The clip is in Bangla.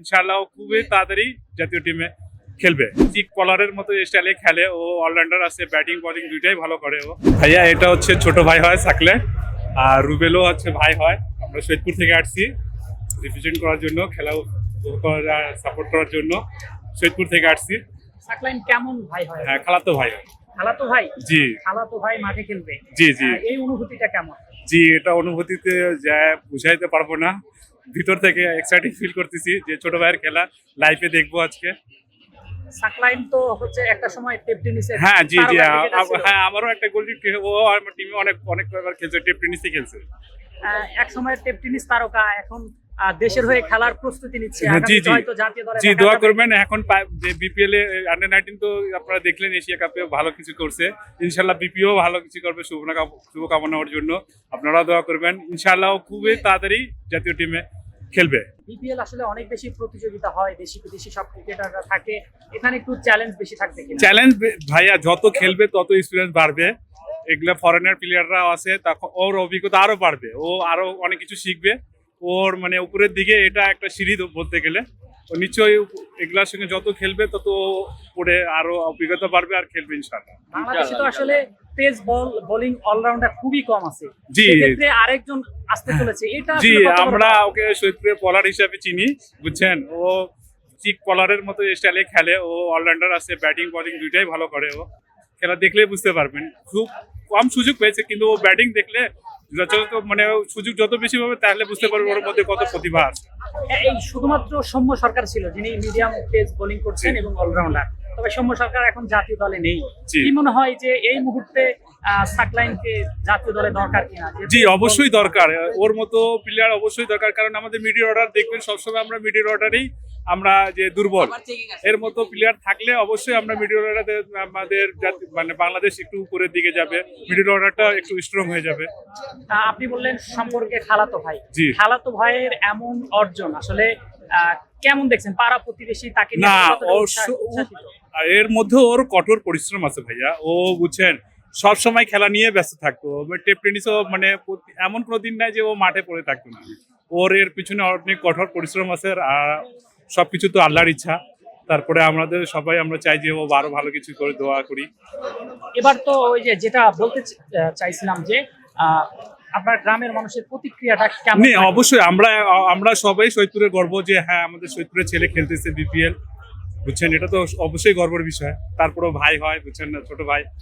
ইনশাআল্লাহ ও খুবই তাড়াতাড়ি জাতীয় টিমে খেলবে। চিক কলারের মতো স্টাইলে খেলে ও অলরাউন্ডার আছে ব্যাটিং বলিং দুইটাই ভালো করে ও। ভাইয়া এটা হচ্ছে ছোট ভাই হয় সাকলে আর রুবেলও হচ্ছে ভাই হয়। আমরা সৈয়দপুর থেকে আসছি রিপ্রেজেন্ট করার জন্য খেলা সাপোর্ট করার জন্য সৈয়দপুর থেকে আসছি। সাকলাইন কেমন ভাই হয়? হ্যাঁ খালাতো ভাই হয়। খালাতো ভাই? জি। খালাতো ভাই মাঠে খেলবে। জি, জি। এই অনুভূতিটা কেমন? জি এটা অনুভূতিতে যা বুঝাইতে পারব না। ভিতর থেকে এক্সাইটিং ফিল করতেছি যে ছোট ভাইয়ের খেলা লাইফে দেখব আজকে। সাকলাইন তো হচ্ছে একটা সময় টেপ টেনিসে হ্যাঁ জি জি হ্যাঁ আমারও একটা গোল ও আমার টিমে অনেক অনেক কয়েকবার খেলছে টেপ টেনিসই খেলছে। এক সময় টেপ টেনিস তারকা এখন দেশের হয়ে খেলার প্রস্তুতি নিচ্ছে। হ্যাঁ, জি, দোয়া করবেন এখন বিপিএল এ আন্ডার নাইনটিন তো আপনারা দেখলেন এশিয়া কাপে ভালো কিছু করছে। ইনশাল্লাহ বিপিও ভালো কিছু করবে শুভকামনা ওর জন্য। আপনারাও দোয়া করবেন। ইনশাল্লাহ খুবই তাড়াতাড়ি জাতীয় টিমে খেলবে। বিপিএল আসলে অনেক বেশি প্রতিযোগিতা হয় দেশি বিদেশি সব ক্রিকেটাররা থাকে। এখানে একটু চ্যালেঞ্জ বেশি থাকবে চ্যালেঞ্জ ভাইয়া যত খেলবে তত এক্সপিরিয়েন্স বাড়বে। এগুলা ফরেনার প্লেয়াররাও আছে তখন ওর অভিজ্ঞতা আরও বাড়বে। ও আরও অনেক কিছু শিখবে। ওর মানে উপরের দিকে এটা একটা সিঁড়ি বলতে গেলে। ও নিশ্চয়ই এগুলার সঙ্গে যত খেলবে তত পরে আরও অভিজ্ঞতা বাড়বে আর খেলবে বাংলাদেশে তো আসলে পেস বল বোলিং অলরাউন্ডার খুবই কম আছে। জি। আরেকজন আসতে চলেছে। এটা জি আমরা ওকে সৈয়দপুরের পলার হিসাবে চিনি বুঝছেন? ও চিক পলারের মতো স্টাইলে খেলে। ও অলরাউন্ডার আছে ব্যাটিং বলিং দুইটাই ভালো করে ও। খেলা দেখলেই বুঝতে পারবেন। খুব কম সুযোগ পেয়েছে কিন্তু ও ব্যাটিং দেখলে যত মানে সুযোগ যত বেশি হবে তাহলে বুঝতে পারবে ওর মধ্যে কত প্রতিভা আছে। এই শুধুমাত্র সৌম্য সরকার ছিল যিনি মিডিয়াম পেস বোলিং করছেন এবং অলরাউন্ডার তবে সৌম্য সরকার এখন জাতীয় দলে নেই। কি মনে হয় যে এই মুহূর্তে সাকলাইনকে জাতীয় দলে দরকার কিনা? জি অবশ্যই দরকার। ওর মতো প্লেয়ার অবশ্যই দরকার কারণ আমাদের মিডিল অর্ডার দেখবেন সবসময় আমরা মিডিল অর্ডারেই আমরা যে দুর্বল। এর মতো প্লেয়ার থাকলে অবশ্যই আমরা মিডিল অর্ডারে আমাদের মানে বাংলাদেশ একটু উপরের দিকে যাবে মিডিল অর্ডারটা একটু স্ট্রং হয়ে যাবে। আপনি বললেন সম্পর্কে খালাতো ভাই। জি। খালাতো ভাইয়ের এমন অর্জন আসলে কেমন দেখছেন? পাড়া প্রতিবেশী তাকে না এর মধ্যে ওর কঠোর পরিশ্রম আছে ভাইয়া। ও বুঝছেন সব সময় খেলা নিয়ে ব্যস্ত থাকতো। টেপ টেনিসও মানে এমন কোনো দিন নাই যে ও মাঠে পড়ে থাকতো না। ওর এর পিছনে অনেক কঠোর পরিশ্রম আছে আর সবকিছু তো আল্লাহর ইচ্ছা। তারপরে আমাদের সবাই আমরা চাই যে ও আরও ভালো কিছু করে দোয়া করি। এবার তো ওই যে যেটা বলতে চাইছিলাম যে আহ, আপনার গ্রামের মানুষের প্রতিক্রিয়াটা কেমন অবশ্যই আমরা আমরা সবাই সৈয়দপুরের গর্ব যে হ্যাঁ আমাদের সৈয়দপুরের ছেলে খেলতেছে বিপিএল বুঝছেন? এটা তো অবশ্যই গর্বের বিষয়। তারপরেও ভাই হয় বুঝছেন না? ছোট ভাই।